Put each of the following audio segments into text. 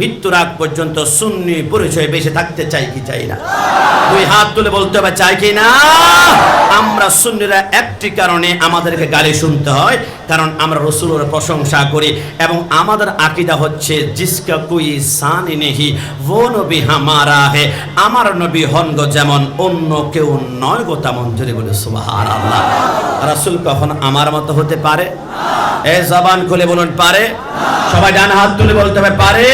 Mid মৃত্যুর আগ পর্যন্ত সুন্নি পরিচয় বেঁচে থাকতে চাই কি চাই না? দুই হাত তুলে বলতে হবে, চাই কি না? আমরা সুন্নিরা একটি কারণে আমাদেরকে গালি শুনতে হয়, কারণ আমরা রসুলের প্রশংসা করি এবং আমাদের আকিদা হচ্ছে, জিসকা কুই সানি নেহি ও নবী হামারা হে। আমার নবী হন গো যেমন, অন্য কেউ নয় গো তেমন। যদি বলে সুবাহার আল্লাহ রাসুল কখন আমার মতো হতে পারে? এ জবান খুলে বলুন, পারে? সবাই ডান হাত তুলে বলতে হবে, পারে?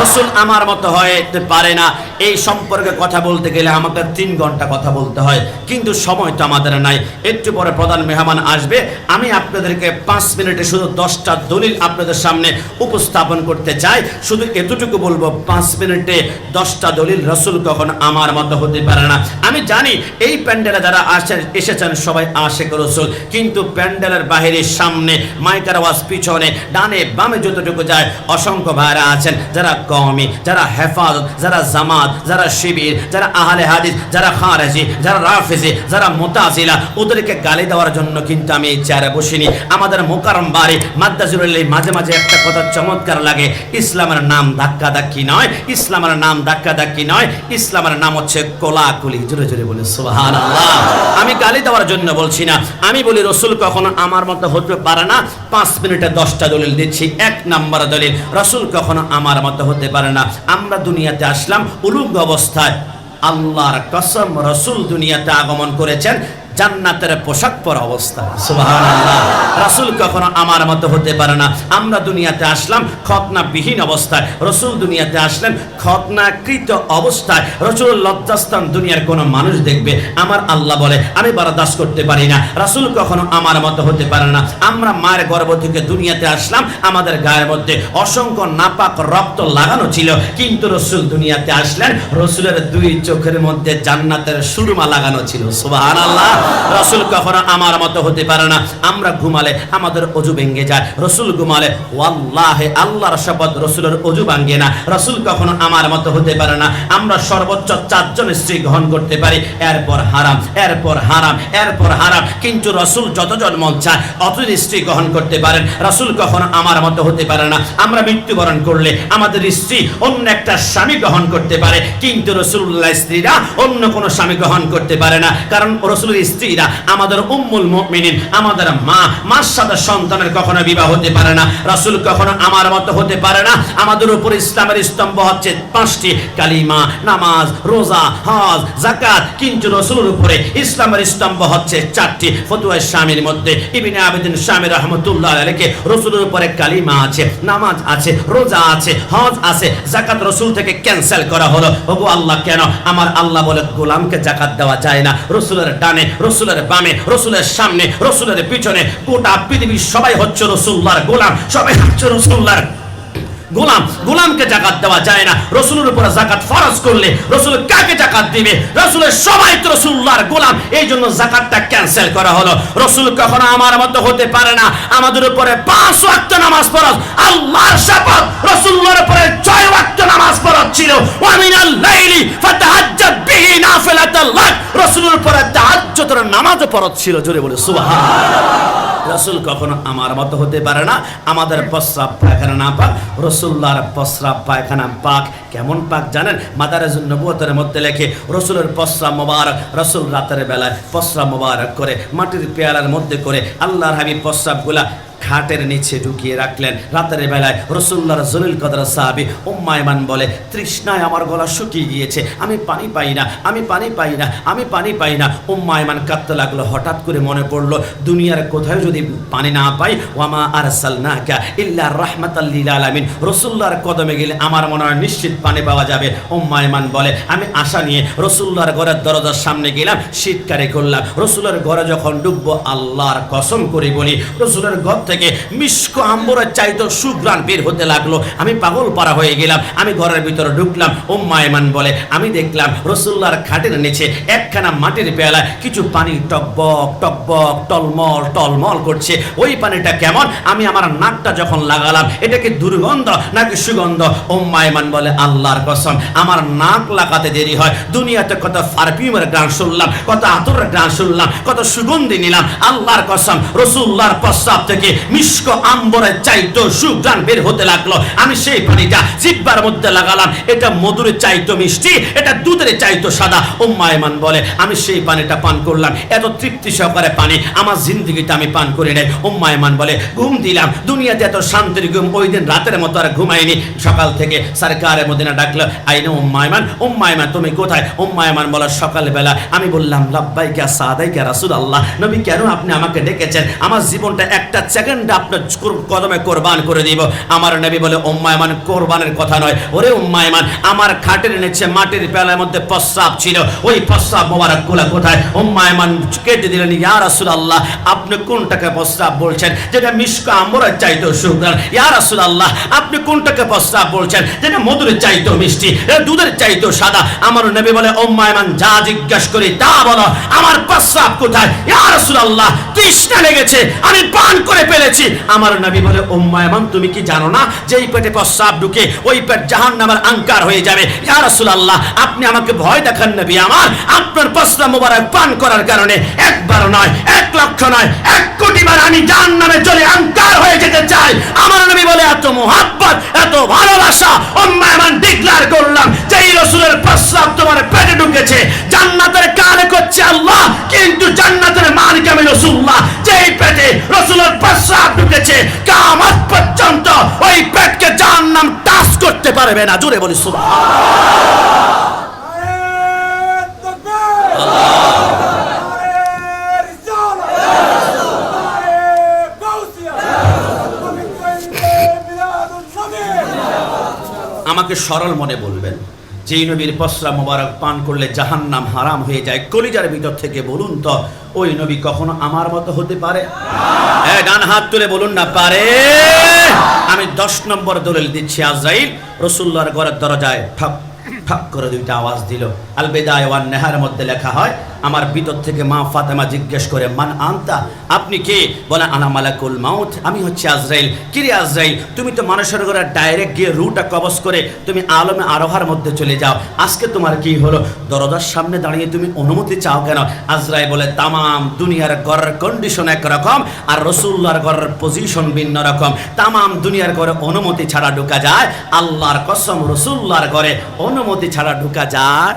রসুল আমার মতো হতে পারে না। এই সম্পর্কে কথা বলতে গেলে আমাকে তিন ঘণ্টা কথা বলতে হয়, কিন্তু সময় তো আমাদের নাই। একটু পরে প্রধান মেহমান আসবে, আমি আপনাদেরকে পাঁচ মিনিটে শুধু দশটা দলিল আপনাদের সামনে উপস্থাপন করতে চাই। শুধু এতটুকু বলব, পাঁচ মিনিটে দশটা দলিল রসুল কখন আমার মতো হতে পারে না। আমি জানি এই প্যান্ডেলে যারা আসেন এসেছেন সবাই আশেক রসুল, কিন্তু প্যান্ডেলের বাহিরের সামনে মাইকার আওয়াজ পিছনে, ডানে বামে যতটুকু যায়, অসংখ্য ভাইরা আছেন। যারা কওমি, যারা হেফাজত, যারা জামাত, যারা শিবির, যারা আহলে হাদিস, যারা খারেজি, যারা রাফেজি, যারা মোতাজিলা, ওদেরকে গালি দেওয়ার জন্য কিন্তু আমি এই চেয়ারে বসিনি। আমাদের মোকারম বাড়ি মাদ্দাজুরুল মাঝে মাঝে একটা কথা চমৎকার লাগে, ইসলামের নাম ধাক্কা ধাক্কি নয়, ইসলামের নাম ধাক্কা ধাক্কি নয়, ইসলামের নাম হচ্ছে কোলাকুলি। জোরে জোরে বলে সুবহান আমি গালি দেওয়ার জন্য বলছি না, আমি বলি রসুল কখনো আমার মতো হতে পারে না, পাঁচ মিনিটে দশটা দলিল দিচ্ছি, এক নাম্বার দলিল, রসুল কখনো আমার মতো হতে পারে না। আমরা দুনিয়াতে আসলাম উলুঙ্গ অবস্থায়। আল্লাহর কসম রসুল দুনিয়াতে আগমন করেছেন। জান্নাতের পোশাক পরা অবস্থা। রাসূল কখনো আমার মতো হতে পারে না। আমরা দুনিয়াতে আসলাম খতনা বিহীন অবস্থায়। রসুল দুনিয়াতে আসলেন খতনাকৃত অবস্থায়। রসুল লজ্জাস্থান দুনিয়ার কোনো মানুষ দেখবে। আমার আল্লাহ বলে, আমি বারাদাস করতে পারি না। রাসূল কখনো আমার মতো হতে পারে না। আমরা মায়ের গর্ভ থেকে দুনিয়াতে আসলাম। আমাদের গায়ের মধ্যে অসংখ্য নাপাক রক্ত লাগানো ছিল। কিন্তু রসুল দুনিয়াতে আসলেন। রসুলের দুই চোখের মধ্যে জান্নাতের সুরমা লাগানো ছিল। সুবহানাল্লাহ। রসুল কখনো আমার মতো হতে পারে না। আমরা ঘুমালে আমাদের অজু ভেঙে যায়। রসুল ঘুমালে ওয়াল্লাহে আল্লাহর শপথ রসুলের অজু ভাঙ্গে না। রসুল কখনো আমার মতো হতে পারে না। আমরা সর্বোচ্চ চারজন স্ত্রী গ্রহণ করতে পারি। এরপর হারাম এরপর হারাম এরপর হারাম। কিন্তু রসুল যতজন মন চায়, অতজন স্ত্রী গ্রহণ করতে পারেন। রসুল কখনো আমার মতো হতে পারে না। আমরা মৃত্যুবরণ করলে আমাদের স্ত্রী অন্য একটা স্বামী গ্রহণ করতে পারে। কিন্তু রসুল্লাহ স্ত্রীরা অন্য কোনো স্বামী গ্রহণ করতে পারে না। কারণ রসুলের স্ত্রীরা আমাদের উম্মুল মুমিনিন, আমাদের মা, মার সাথে সন্তানের কখনো বিবাহ হতে পারে না, রাসূল কখনো আমার মতো হতে পারে না। আমাদের উপর ইসলামের স্তম্ভ হচ্ছে পাঁচটি কালিমা, নামাজ, রোজা, হজ, যাকাত। কিন্তু রসুলের উপরে ইসলামের স্তম্ভ হচ্ছে চারটি। ফতুয়া স্বামীর মধ্যে ইবিনে আবেদিন স্বামী রহমতুল্লাহ আলাইকে রসুলের উপরে কালিমা আছে, নামাজ আছে, রোজা আছে, হজ আছে, যাকাত রসুল থেকে ক্যান্সেল করা হলো। ওগো আল্লাহ কেন? আমার আল্লাহ বলে, গোলামকে জাকাত দেওয়া যায় না। রসুলের ডানে রসুলের বামে, রসুলের সামনে, রসুলের পিছনে, গোটা পৃথিবীর সবাই হচ্ছে রসুল্লার গোলাম, সবাই হচ্ছে রসুল্লাহর গোলাম, গোলামকে জাকাত দেওয়া যায় না। রসুলের উপরে জাকাত ফরজ করলে রসুল কাকে জাকাত দিবে? রসুলের সবাই তো রসুল্লাহর গোলাম। এই জন্য জাকাতটা ক্যান্সেল করা হলো। রসুল কখনো আমার মতো হতে পারে না। আমাদের উপরে পাঁচ ওয়াক্ত নামাজ ফরজ। আল্লাহর শপথ রসুল্লাহর উপরে ছয় ওয়াক্ত নামাজ ফরজ ছিল। ওয়ামিনাল লাইলি ফাতাহাজ্জাত বিহি নাফিলাতাল লাক রসুলের উপরে তাহাজ্জুদের নামাজ ফরজ ছিল। জোরে বলে, সুবহানাল্লাহ। রসুল কখনো আমার মতো হতে পারে না। আমাদের প্রস্রাব পায়খানা না পাক। রসুল্লার প্রস্রাব পায়খানা পাক। কেমন পাক জানেন? মাদারাজ নবুয়তের মধ্যে লেখে, রসুলের প্রস্রাব মোবারক। রসুল রাতের বেলায় প্রস্রাব মোবারক করে, মাটির পেয়ালার মধ্যে করে, আল্লাহর হাবিব প্রস্রাবগুলা খাটের নিচে ঢুকিয়ে রাখলেন। রাতের বেলায় রসুল্লাহর জলিল কদর সাহাবি উম্মায়মান বলে, তৃষ্ণায় আমার গলা শুকিয়ে গিয়েছে, আমি পানি পাই না, আমি পানি পাই না, আমি পানি পাই না। উম্মায়মান কাঁদতে লাগল, হঠাৎ করে মনে পড়ল, দুনিয়ার কোথাও যদি পানি না পাই, ওয়ামা আর সালনাকা ইল্লা রাহমাতাল্লিল আলামিন। রসুল্লাহর কদমে গেলে আমার মনে হয় নিশ্চিত পানি পাওয়া যাবে। উম্মায়মান বলে, আমি আশা নিয়ে রসুল্লাহর ঘরের দরজার সামনে গেলাম শীতকারে করলাম, রসুলের ঘরে যখন ডুববো আল্লাহর কসম করে বলি, রসুলের ঘর থেকে মিষ্ক আম্বরের চাইতো সুগ্রাণ বের হতে লাগল। আমি পাগল পারা হয়ে গেলাম। আমি ঘরের ভিতরে ঢুকলাম। উম্মায়মান বলে, আমি দেখলাম রসুল্লাহর খাটের নিচে একখানা মাটির পেয়ালায় কিছু পানি টকবক টকবক, টলমল টলমল করছে। ওই পানিটা কেমন? আমি আমার নাকটা যখন লাগালাম, এটা কি দুর্গন্ধ নাকি সুগন্ধ? উম্মায়মান বলে, আল্লাহর কসম, আমার নাক লাগাতে দেরি হয়। দুনিয়াতে কত পারফিউমের গান শুনলাম, কত আতরের গান শুনলাম, কত সুগন্ধি নিলাম। আল্লাহর কসম রসুল্লার প্রস্তাব থেকে মিষ্ক আম্বরের চাইতো সুগ্রান বের হতে লাগল। আমি সেই পানিটা জিব্বার মধ্যে লাগালাম। এটা মধুরের চাইতো মিষ্টি, এটা দুধের চাইতো সাদা। উম্মায়মান বলে, আমি সেই পানিটা পান করলাম। এত তৃপ্তি সহকারে পানি আমার জিন্দগিতে আমি পান করি নাই। উম্মায়মান বলে, ঘুম দিলাম। দুনিয়াতে এত শান্তির ঘুম ওই দিন রাতের মতো আর ঘুমাইনি সকাল থেকে সরকারের মদিনা ডাকলো, আইনে উম্মায়মান উম্মায়মান তুমি কোথায়? উম্মায়মান বলো, সকালবেলা আমি বললাম, লাব্বাইকা সাদাইকা রাসূল আল্লাহ নবী কেন আপনি আমাকে ডেকেছেন? আমার জীবনটা একটা সেকেন্ড আপনার কুর- কদমে কোরবান করে দিব। আমার নবী বলে উম্মায়মান কোরবানের কথা নয়। ওরে উম্মায়মান আমার খাটের নিচে মাটির পেলার মধ্যে প্রস্রাব ছিল। ওই প্রস্রাব মোবারকগুলা কোথায় উম্মায়মান কেটে দিলেন, ইয়া রাসূল আল্লাহ আপনি কোনটাকে প্রস্রাব বলছেন? যেটা মিষ্ক আমরের চাইতো সুগ্রান ইয়া রাসূল আল্লাহ আপনি কোনটাকে প্রস্রাব বলছেন? যেটা মধুরের চাইতো মিষ্টি দুধের চাইতো সাদা। আমার নবী বলে উম্মায়মান যা জিজ্ঞাসা করি তা বলো। আমার প্রস্রাব কোথায়? ইয়া রাসূল আল্লাহ তৃষ্ণা লেগেছে, আমি পান করে ফেলেছি। আমার নবী বলে উম্মায়মান তুমি কি জানো না যে এই পেটে প্রস্রাব ঢুকে ওই পেট জাহান্নামের আঙ্কার হয়ে যাবে? ইয়া রাসূলুল্লাহ, আপনি আমাকে ভয় দেখান নবী আমার। আপনার প্রস্রাব মোবারক পান করার কারণে একবার নয়, এক লক্ষ নয়, এক কোটি বার আমি জাহান্নামে চলে আঙ্কার হয়ে যেতে চাই। আমার নবী বলে, এত মোহাব্বত পারবে না, জোরে বলি নবী আমাকে সরল মনে বলবেন, যেই নবীর পসরা মোবারক পান করলে জাহান্নাম হারাম হয়ে যায়, কলিজার ভিতর থেকে বলুন তো, ওই নবী কখনো আমার মতো হতে পারে? হ্যাঁ ডান হাত তুলে বলুন না, পারে। আমি দশ নম্বর দলিল দিচ্ছি, আজরাইল। রসুল্লার ঘরের দরজায় ঠক ঠক করে দুইটা আওয়াজ দিল। আল বেদায় ওয়ান নেহার মধ্যে লেখা হয় আমার ভিতর থেকে মা ফাতেমা জিজ্ঞেস করে, মান আনতা? আপনি কে? বলে, আনা মালাকুল মাউত। আমি হচ্ছে আজরাইল। কিরে আজরাইল? তুমি তো মানুষের ঘরে ডাইরেক্ট গিয়ে রুটা কবজ করে তুমি আলমে আরোহার মধ্যে চলে যাও। আজকে তোমার কি হলো? দরজার সামনে দাঁড়িয়ে তুমি অনুমতি চাও কেন? আজরাইল বলে, তামাম দুনিয়ার ঘরের কন্ডিশন একরকম আর রসুল্লার ঘরের পজিশন ভিন্ন রকম। তামাম দুনিয়ার ঘরে অনুমতি ছাড়া ঢুকা যায়। আল্লাহর কসম রসুল্লার ঘরে অনুমতি ছাড়া ঢুকা যায়।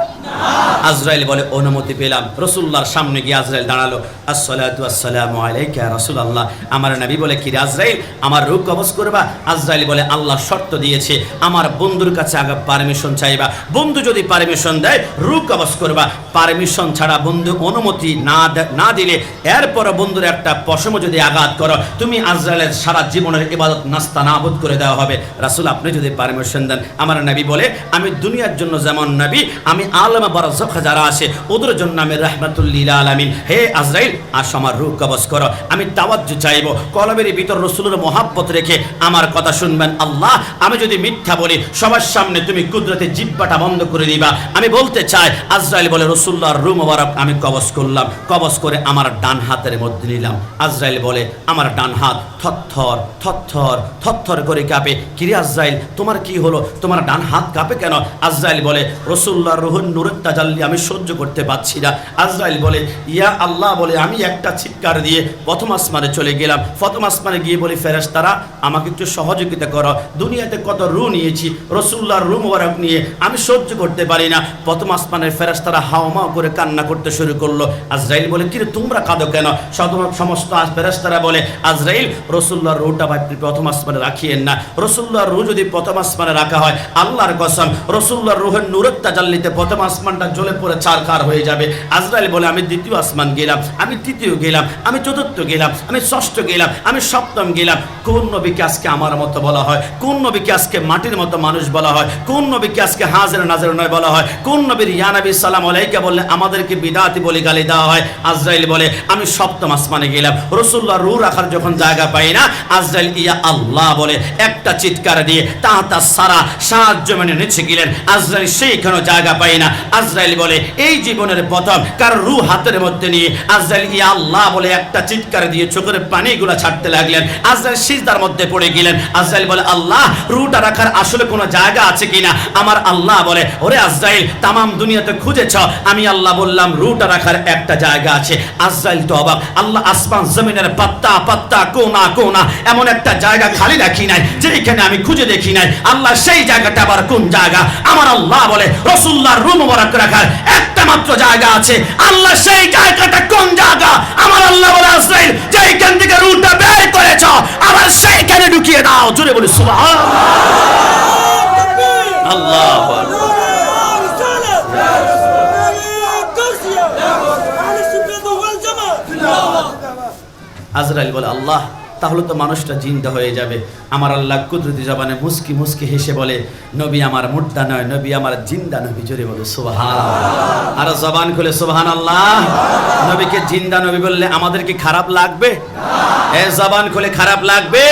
আজরাইল বলে, অনুমতি পেলাম। রসুল্লাহর সামনে গিয়ে আজরাইল দাঁড়াল। আসসালামু আলাইকা রাসূলুল্লাহ। আমার নবী বলে, কি আজরাইল? আমার রূপ কবজ করবা? আজরাইল বলে, আল্লাহ শর্ত দিয়েছে, আমার বন্ধুর কাছে আগে পারমিশন চাইবা। বন্ধু যদি পারমিশন দেয়, রূপ কবজ করবা। পারমিশন ছাড়া বন্ধু অনুমতি না না দিলে এরপর বন্ধুর একটা পশম যদি আঘাত করো, তুমি আজরাইলের সারা জীবনের ইবাদত নাস্তা নাবুদ করে দেওয়া হবে। রাসূল, আপনি যদি পারমিশন দেন, আমার নবী বলে, আমি দুনিয়ার জন্য যেমন নবী, আমি আলমা বরজখ যারা আছে, ওদের জন্য আমি রহমাতুল্লিল আলামিন। হে আজরাইল, আস আমার রূপ কবজ করো। আমি তাওয়াজ্জু চাইব। কলবের ভিতর রসুলের মহাব্বত রেখে আমার কথা শুনবেন আল্লাহ। আমি যদি মিথ্যা বলি, সবার সামনে তুমি কুদরতে জিব্বাটা বন্ধ করে দিবা। আমি বলতে চাই, আজরাইল বলে, রসুল্লাহর রূপ মোবারক আমি কবজ করলাম। কবজ করে আমার ডান হাতের মধ্যে নিলাম। আজরাইল বলে, আমার ডান হাত থরথর থরথর থরথর করে কাঁপে। কিরে আজরাইল, তোমার কি হলো? তোমার ডান হাত কাঁপে কেন? আজরাইল বলে রসুল্লাহ রোহন নুরের তাজাল্লি আমি সহ্য করতে পারছি না। আজরাইল বলে, ইয়া আল্লাহ বলে, আমি একটা চিৎকার দিয়ে প্রথম আসমানে চলে গেলাম। প্রথম আসমানে গিয়ে বলি ফেরেস তারা আমাকে একটু সহযোগিতা করো। দুনিয়াতে কত রু নিয়েছি রসুল্লাহর রু মোবারক নিয়ে আমি সহ্য করতে পারি না। প্রথম আসমানের ফেরেস তারা হাওমাও করে কান্না করতে শুরু করল। আজরাইল বলে, কিরে, তোমরা কাঁদো কেন? সমস্ত ফেরেস্তারা বলে, আজরাইল রসুল্লাহর রুটা ভাই প্রথম আসমানে রাখিয়েন না। রসুল্লাহর রু যদি প্রথম আসমানে রাখা হয়, আল্লাহর কসম রসুল্লাহর রুহের নুরত তাজাল্লিতে প্রথম আসমানটা জ্বলে পড়ে চারকার হয়ে যাবে। আজরাইল বলে, আমি দ্বিতীয় আসমান গেলাম, আমি তৃতীয় গেলাম, আমি চতুর্থ গেলাম, আমি ষষ্ঠ গেলাম, আমি সপ্তম গেলাম। কোন নবীকে আজকে আমার মতো বলা হয়? কোন নবীকে আজকে মাটির মতো মানুষ বলা হয়? কোন নবীকে আজকে হাজার নাজার নয় বলা হয়? কোন নবীর ইয়ানবী সালাম আলাইকা বললে, আমাদেরকে বিদাতি বলে গালি দেওয়া হয়? আজরাইল বলে, আমি সপ্তম আসমানে গেলাম। রসুল্লাহ রু রাখার যখন জায়গা পাই না, আজরাইল ইয়া আল্লাহ বলে, একটা চিৎকার দিয়ে তাহতা সারা সাহায্য মেনে নিচে গেলেন। আজরাইল আজরাইল সেইখানে জায়গা পাই না। আজরাইল বলে, এই জীবনের প্রথম কারও রু হাতের মধ্যে নিয়ে আজরাইল ইয়া আল্লাহ বলে একটা চিৎকার দিয়ে চোখের পানিগুলো ছাড়তে লাগলেন। আজরাইল সিজদার মধ্যে পড়ে গেলেন। আজরাইল বলে, আল্লাহ রুটা রাখার আসলে কোনো জায়গা আছে কিনা? আমার আল্লাহ বলে, ওরে আজরাইল, তামাম দুনিয়াতে খুঁজেছ? আমি আল্লাহ বললাম রুটা রাখার একটা জায়গা আছে। আজরাইল তো অবাক, আল্লাহ, আসমান জমিনের পাত্তা পাত্তা, কোনা কোনা, এমন একটা জায়গা খালি রাখি নাই যেখানে আমি খুঁজে দেখি নাই। আল্লাহ, সেই জায়গাটা আবার কোন জায়গা? আমার আল্লাহ বলে, রসুল্লাহর রুম রাখার একটা মাত্র জায়গা আছে। দিয়েছে আল্লাহ সেই জায়গাটা কোন জায়গা? আমার আল্লাহ বলে আসরাইল যেইখান থেকে রুটা বের করেছ আবার সেইখানে ঢুকিয়ে দাও। জোরে বলি সুবাহ আল্লাহ আজরাইল বলে আল্লাহ তাহলে তো মানুষটা জিন্দা হয়ে যাবে। আমার আল্লাহ কুদরতি জবানে মুস্কি মুস্কি হেসে বলে, নবী আমার মুর্দা নয়, নবী আমার জিন্দা নবী। জোরে বলে সোহান আর জবান খুলে সোহান আল্লাহ নবীকে জিন্দা নবী বললে আমাদের কি খারাপ লাগবে? এ জবান খুলে, খারাপ লাগবে?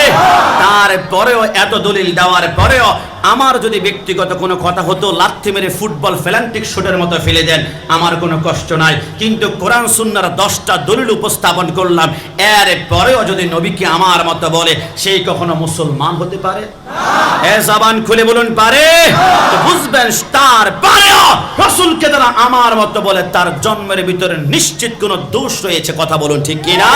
তারপরেও এত দলিল দেওয়ার পরেও আমার যদি ব্যক্তিগত কোনো কথা হতো, লাথি মেরে ফুটবল ফেলান্টিক শুটের মতো ফেলে দেন, আমার কোনো কষ্ট নাই। কিন্তু কোরআন সুন্নার দশটা দলিল উপস্থাপন করলাম এর পরেও যদি নবীকে আমার মতো বলে, সেই কখনো মুসলমান হতে পারে? এ জবান খুলে বলুন, পারে? বুঝবেন, তার পারেও রসুলকে তারা আমার মতো বলে, তার জন্মের ভিতরে নিশ্চিত কোনো দোষ রয়েছে, কথা বলুন ঠিক কিনা?